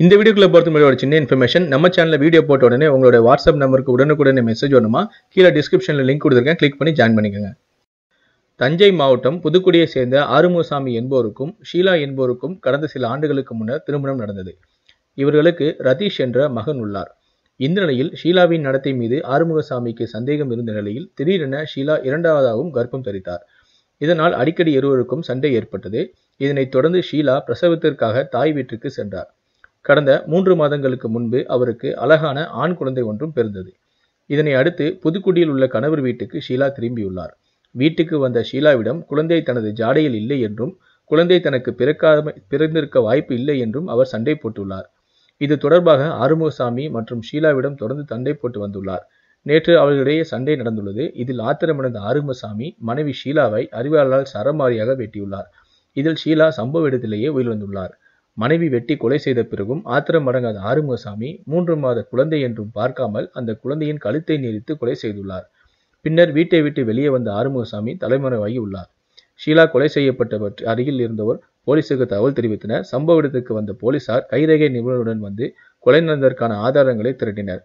இந்த வீடியோக்குள்ள பொறுத்த முடியும் ஒரு சின்ன இன்ஃபர்மேஷன் நம்ம சேனலில் வீடியோ போட்ட உடனே உங்களோட வாட்ஸ்அப் நம்பருக்கு உடனுக்குடனே மெசேஜ் வரணுமா? கீழே டிஸ்கிரிப்ஷனில் லிங்க் கொடுத்துருக்கேன். கிளிக் பண்ணி ஜாயின் பண்ணிக்கோங்க. தஞ்சை மாவட்டம் புதுக்குடியை சேர்ந்த ஆறுமுகசாமி என்போருக்கும் ஷீலா என்போருக்கும் கடந்த சில ஆண்டுகளுக்கு முன்னர் திருமணம் நடந்தது. இவர்களுக்கு ரதீஷ் என்ற மகன் உள்ளார். இந்த நிலையில் ஷீலாவின் நடத்தை மீது ஆறுமுகசாமிக்கு சந்தேகம் இருந்த நிலையில் திடீரென ஷீலா இரண்டாவதாகவும் கர்ப்பம் தரித்தார். இதனால் அடிக்கடி இருவருக்கும் சண்டை ஏற்பட்டது. இதனைத் தொடர்ந்து ஷீலா பிரசவத்திற்காக தாய் வீட்டுக்கு சென்றார். கடந்த மூன்று மாதங்களுக்கு முன்பு அவருக்கு அழகான ஆண் குழந்தை ஒன்றும் பிறந்தது. இதனை அடுத்து புதுக்குடியில் உள்ள கணவர் வீட்டுக்கு ஷீலா திரும்பியுள்ளார். வீட்டுக்கு வந்த ஷீலாவிடம் குழந்தை தனது ஜாடையில் இல்லை என்றும் குழந்தை தனக்கு பிறக்காம பிறந்திருக்க வாய்ப்பு இல்லை என்றும் அவர் சண்டை போட்டுள்ளார். இது தொடர்பாக ஆறுமுகசாமி மற்றும் ஷீலாவிடம் தொடர்ந்து சண்டை போட்டு வந்துள்ளார். நேற்று அவர்களிடையே சண்டை நடந்துள்ளது. இதில் ஆத்திரமடைந்த ஆறுமுகசாமி மனைவி ஷீலாவை அறிவாளால் சரமாரியாக வெட்டியுள்ளார். இதில் ஷீலா சம்பவ இடத்திலேயே உயிரிழந்துள்ளார். மனைவி வெட்டி கொலை செய்த பிறகும் ஆத்திரம் அடங்காத ஆறுமுகசாமி மூன்று மாத குழந்தை என்றும் பார்க்காமல் அந்த குழந்தையின் கழுத்தை நீரித்து கொலை செய்துள்ளார். பின்னர் வீட்டை விட்டு வெளியே வந்த ஆறுமுகசாமி தலைமறைவாகி உள்ளார். ஷீலா கொலை செய்யப்பட்டவர் அருகில் இருந்தவர் போலீசுக்கு தகவல் தெரிவித்தனர். சம்பவ இடத்துக்கு வந்த போலீசார் கைரேகை நிபுணருடன் வந்து கொலை நடந்ததற்கான ஆதாரங்களை திரட்டினர்.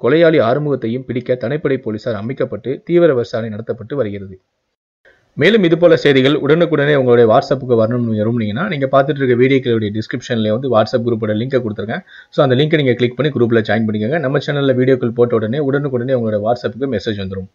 கொலையாளி ஆறுமுகத்தையும் பிடிக்க தனிப்படை போலீசார் அமைக்கப்பட்டு தீவிர விசாரணை நடத்தப்பட்டு வருகிறது. மேலும் இது போல செய்திகள் உடனுக்குடனே உங்களுடைய வாட்ஸ்அப்புக்கு வரணும்னு விரும்புனீங்கன்னா நீங்கள் பார்த்துட்டு இருக்க வீடியோக்களுடைய டிஸ்கிரிப்ஷனில் வந்து வாட்ஸ்அப் குரூப்போட லிங்கை கொடுத்துருக்கேன் ஸோ அந்த லிங்கை நீங்கள் கிளிக் பண்ணி குரூப்பில் ஜாயின் பண்ணிக்கோங்க. நம்ம சேனலில் வீடியோக்கள் போட்ட உடனே உடனுக்குடனே உங்களோட வாட்ஸ்அப்புக்கு மெசேஜ் வந்துடும்